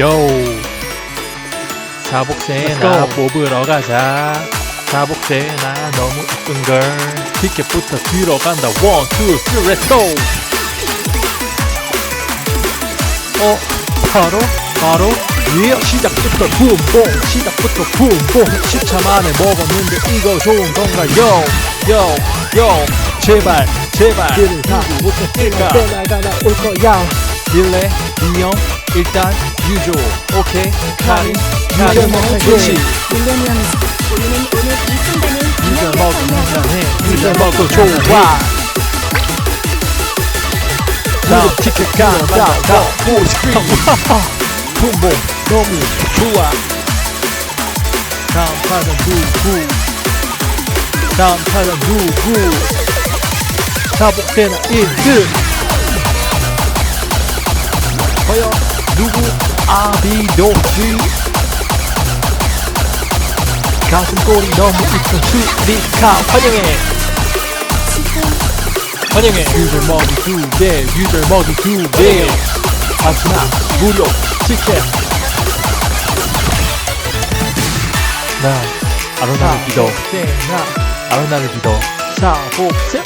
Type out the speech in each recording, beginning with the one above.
요 사복세나 뽑으러 가자 사복세나 너무 이쁜걸 티켓부터 들어간다 원, 투, 쓰리, 렛츠 고! 어? 바로? 바로? 예 시작부터 붐봉 시작부터 붐봉 10차 만에 먹었는데 이거 좋은 건가 요! 요! 요! 제발 제발 길을 가부터 뛸까? 때나가 나올 거야 딜레 인형 일단 유조 오케이. 카린 유저 좋지 밀레니엄 우리는 오늘 이 순간을 기념해 먹고 한잔해 유저 먹고 좋아. 다음 티켓 가가가. 보스크린. 붐붐 너무 좋아. 다음 타자 누구? 다음 타자 누구? 사복되나 1등 과연 누구? 아비도스 가슴골이 너무 이쁜 수리카. 환영해. 환영해. 유저 먹이 두개 유저 먹이 두개. 마지막 무료 티켓. 나 아로나를 믿어. 나. 아로나를 믿어 사복세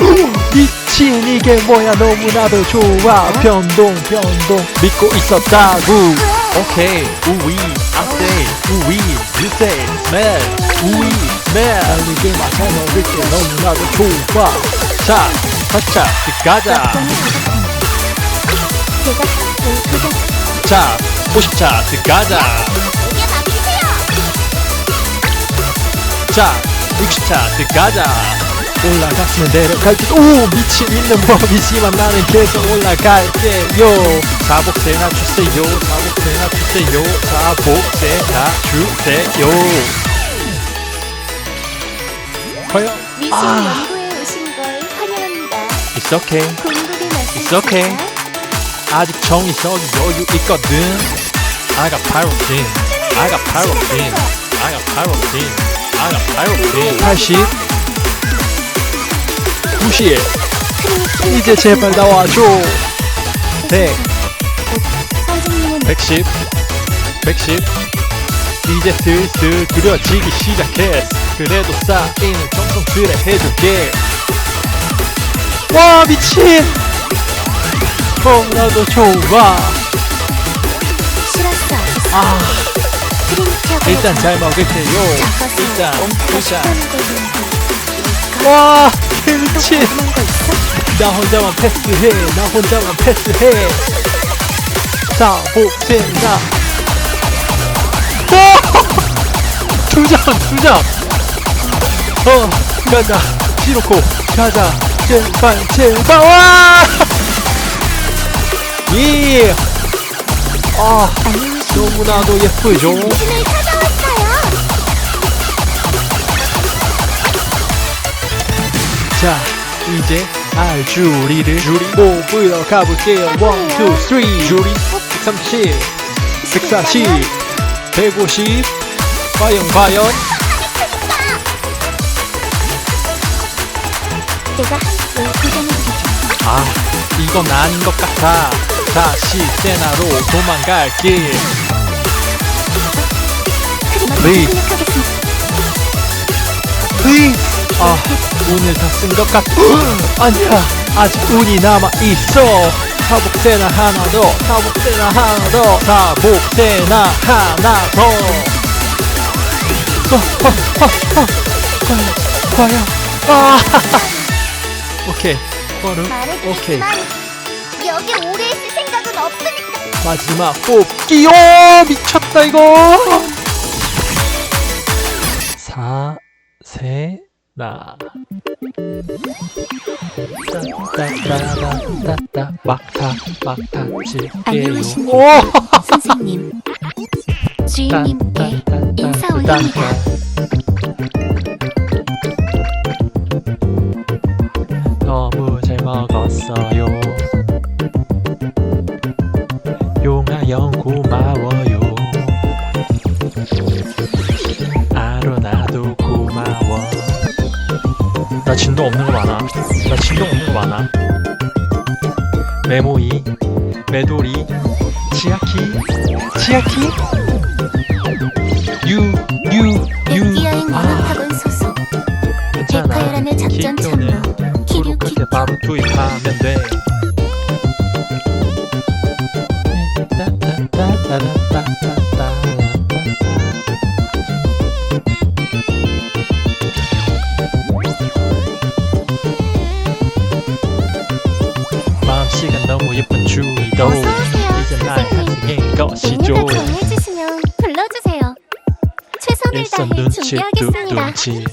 미친 이게 뭐야? 너무나도 좋아. 변동 변동. 믿고 있었다구. 오케이. 우위 아세이 우위 유세이 스멜 우위 스멜 달리기 마차 먹을 때 너무나도 좋아. 자 가자. 가자. 자 50차. 들어가자. 자 60차. 들어가자 올라갔으면 내려갈게 오 미친 있는 법이지만 나는 계속 올라갈게요. 사복세나 주세요. 사복세나 주세요. 사복세나 주세요. 과연? 미신 아. 연구에 오신 걸 환영합니다. It's okay. It's okay. 아직 정의석이 여유 있거든. I got pyroxene I got pyroxene I got pyroxene I got pyroxene 80 90 이제 제발 나와줘. 100 선생님은 110 110 이제 슬슬 두려지기 시작했어 그래도 쌓이는 정성스레 해줄게. 와 미친. 너무나도 좋아. 싫었어 아. 일단 잘 먹을게요. 일단. 거는 와 있어? 나 혼자만 패스해 나 혼자만 패스해. 사복생나 두장 두장. 어 가자. 시로코 가자. 제발 제발. 와! 예! 아 너무나도 예쁘죠 자 이제 알주리를 주리 뽑으러 가볼게요. 원, 투, 쓰리 주리 130 140 150 과연 과연? 아 이건 아닌 것 같아. 다시 세나로 도망갈게. 그리고 아 운을 다쓴 것 같아 아니야. 아직 운이 남아 있어. 사복세나 하나 더 사복세나 하나 더 사복세나 하나 더. 어, 어, 어, 어. 과연 과연. 아 오케이. 버릇 오케이. 여기 오래 있을 생각은 없으니까. 마지막 뽑기요! 미쳤다 이거. 사세 나. 따따따따따 막타 막타 칠게요 안녕하십니까. 오! 선생님. 주인님께 인사 올립니다. 너무 잘 먹었어요. 용하영 고 진동 없는 거 많아? 나 진동 없는 거 많아? 메모이 메돌이 치아키 치아키? 유유유. 백기여행 아 문학학원 소속. 괜찮아. 작전 참모. 구독할 기때 바로 투입하면 돼. 마음씨가 너무 예쁜 주의도 이제 날. 환생인 것이죠. 정해지시면 불러주세요. 최선을 일선 다해 눈치 준비하겠습니다. 눈치